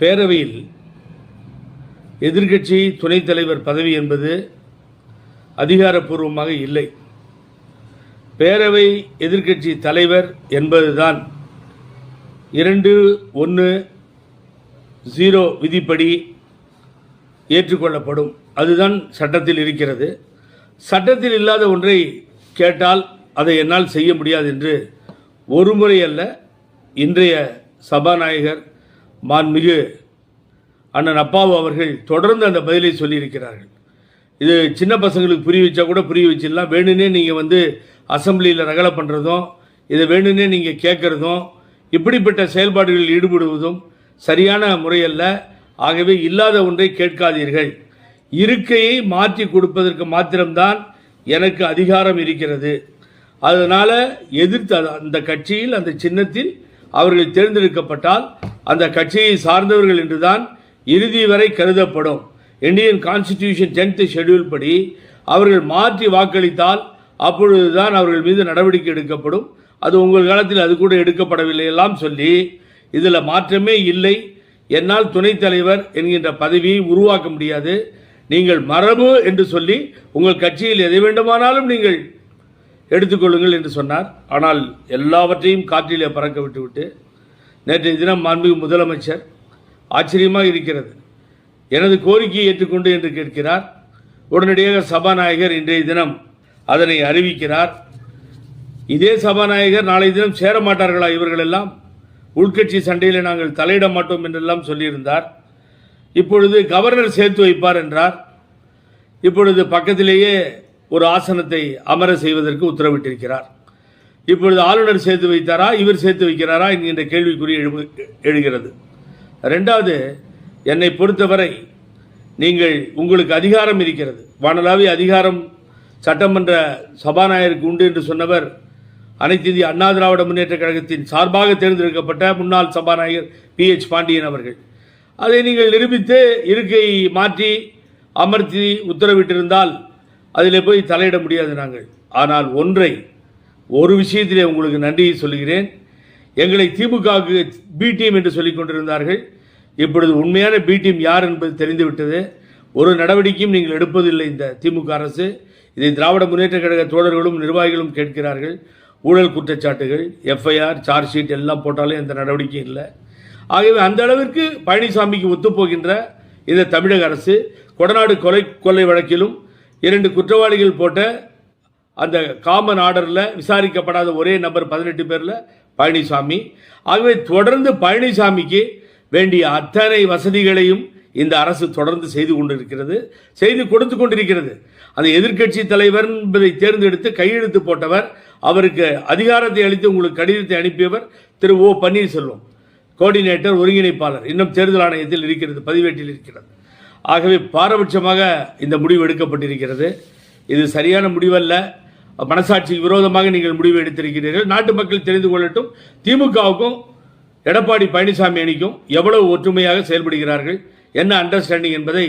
பேரவையில் எதிர்க்கட்சி துணைத் தலைவர் பதவி என்பது அதிகாரப்பூர்வமாக இல்லை. பேரவை எதிர்க்கட்சி தலைவர் என்பதுதான் இரண்டு ஒன்று ஜீரோ விதிப்படி ஏற்றுக்கொள்ளப்படும். அதுதான் சட்டத்தில் இருக்கிறது. சட்டத்தில் இல்லாத ஒன்றை கேட்டால் அதை என்னால் செய்ய முடியாது என்று ஒரு முறை அல்ல இன்றைய சபாநாயகர் மான்மிகு அண்ணன் அப்பாவு அவர்கள் தொடர்ந்து அந்த பதிலை சொல்லியிருக்கிறார்கள். இது சின்ன பசங்களுக்கு புரிய வச்சா கூட புரிய வச்சிடலாம். வேணும்னே நீங்கள் வந்து அசம்பிளியில் ரகலை பண்ணுறதும் இதை வேணும்னே நீங்கள் கேட்குறதும் இப்படிப்பட்ட செயல்பாடுகளில் ஈடுபடுவதும் சரியான முறையல்ல. ஆகவே இல்லாத ஒன்றை கேட்காதீர்கள். இருக்கையை மாற்றி கொடுப்பதற்கு மாத்திரம்தான் எனக்கு அதிகாரம் இருக்கிறது. அதனால் எதிர்த்து அந்த கட்சியில் அந்த சின்னத்தில் அவர்கள் தேர்ந்தெடுக்கப்பட்டால் அந்த கட்சியை சார்ந்தவர்கள் என்றுதான் இறுதி வரை கருதப்படும். இந்தியன் கான்ஸ்டிடியூஷன் டென்த் ஷெட்யூல் படி அவர்கள் மாற்றி வாக்களித்தால் அப்பொழுதுதான் அவர்கள் மீது நடவடிக்கை எடுக்கப்படும். அது உங்கள் காலத்தில் அது கூட எடுக்கப்படவில்லை எல்லாம் சொல்லி இதில் மாற்றமே இல்லை. என்னால் துணைத் தலைவர் என்கின்ற பதவியை உருவாக்க முடியாது. நீங்கள் மரபு என்று சொல்லி உங்கள் கட்சியில் எதை வேண்டுமானாலும் நீங்கள் எடுத்துக்கொள்ளுங்கள் என்று சொன்னார். ஆனால் எல்லாவற்றையும் காற்றிலே பறக்க விட்டுவிட்டு நேற்றைய தினம் மாண்புமிகு முதலமைச்சர் ஆச்சரியமாக இருக்கிறது. எனது கோரிக்கையை ஏற்றுக்கொண்டு என்று கேட்கிறார். உடனடியாக சபாநாயகர் இன்றைய தினம் அதனை அறிவிக்கிறார். இதே சபாநாயகர் நாளை தினம் சேர மாட்டார்களா இவர்கள் எல்லாம்? உள்கட்சி சண்டையில் நாங்கள் தலையிட மாட்டோம் என்றெல்லாம் சொல்லியிருந்தார். இப்பொழுது கவர்னர் சேர்த்து வைப்பார் என்றார். இப்பொழுது பக்கத்திலேயே ஒரு ஆசனத்தை அமர செய்வதற்கு உத்தரவிட்டிருக்கிறார். இப்பொழுது ஆளுநர் சேர்த்து வைத்தாரா இவர் சேர்த்து வைக்கிறாரா என்கின்ற கேள்விக்குறி எழு எழுகிறது. ரெண்டாவது என்னை பொறுத்தவரை நீங்கள் உங்களுக்கு அதிகாரம் இருக்கிறது. வானளாவிய அதிகாரம் சட்டமன்ற சபாநாயகருக்கு உண்டு என்று சொன்னவர் அனைத்து இந்திய அண்ணா திராவிட முன்னேற்ற கழகத்தின் சார்பாக தேர்ந்தெடுக்கப்பட்ட முன்னாள் சபாநாயகர் பி. எச். பாண்டியன் அவர்கள். அதை நீங்கள் நிரூபித்து இருக்கை மாற்றி அமர்த்தி உத்தரவிட்டிருந்தால் அதில் போய் தலையிட முடியாது நாங்கள். ஆனால் ஒன்றை ஒரு விஷயத்திலே உங்களுக்கு நன்றியை சொல்லுகிறேன். எங்களை திமுகவுக்கு பி டீம் என்று சொல்லிக் கொண்டிருந்தார்கள். இப்பொழுது உண்மையான பி டீம் யார் என்பது தெரிந்துவிட்டது. ஒரு நடவடிக்கையும் நீங்கள் எடுப்பதில்லை இந்த திமுக அரசு. இதை திராவிட முன்னேற்ற கழக தோழர்களும் நிர்வாகிகளும் கேட்கிறார்கள். ஊழல் குற்றச்சாட்டுகள் எஃப்ஐஆர் சார்ஜ் ஷீட் எல்லாம் போட்டாலும் எந்த நடவடிக்கையும் இல்லை. ஆகவே அந்த அளவிற்கு பழனிசாமிக்கு ஒத்துப்போகின்ற இந்த தமிழக அரசு கொடநாடு கொலை கொள்ளை வழக்கிலும் இரண்டு குற்றவாளிகள் போட்ட அந்த காமன் ஆர்டரில் விசாரிக்கப்படாத ஒரே நபர் பதினெட்டு பேரில் பழனிசாமி. ஆகவே தொடர்ந்து பழனிசாமிக்கு வேண்டிய அத்தனை வசதிகளையும் இந்த அரசு தொடர்ந்து செய்து கொண்டிருக்கிறது. செய்து கொடுத்து கொண்டிருக்கிறது. அந்த எதிர்க்கட்சி தலைவர் என்பதை தேர்ந்தெடுத்து கையெழுத்து போட்டவர் அவருக்கு அதிகாரத்தை அளித்து உங்களுக்கு கடிதத்தை அனுப்பியவர் திரு ஓ பன்னீர்செல்வம் கோஆர்டினேட்டர் ஒருங்கிணைப்பாளர். இன்னும் தேர்தல் ஆணையத்தில் இருக்கிறது பதிவேட்டில் இருக்கிறது. ஆகவே பாரபட்சமாக இந்த முடிவு எடுக்கப்பட்டிருக்கிறது. இது சரியான முடிவல்ல. மனசாட்சிக்கு விரோதமாக நீங்கள் முடிவு எடுத்திருக்கிறீர்கள். நாட்டு மக்கள் தெரிந்து கொள்ளட்டும். திமுகவுக்கும் எடப்பாடி பழனிசாமி அணிக்கும் எவ்வளவு ஒற்றுமையாக செயல்படுகிறார்கள் என்ன அண்டர்ஸ்டாண்டிங் என்பதை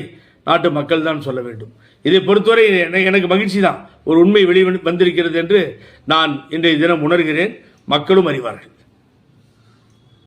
நாட்டு மக்கள் தான் சொல்ல வேண்டும். இதை பொறுத்தவரை எனக்கு மகிழ்ச்சி தான் ஒரு உண்மை வெளி வந்திருக்கிறது என்று நான் இன்றைய தினம் உணர்கிறேன். மக்களும் அறிவார்கள்.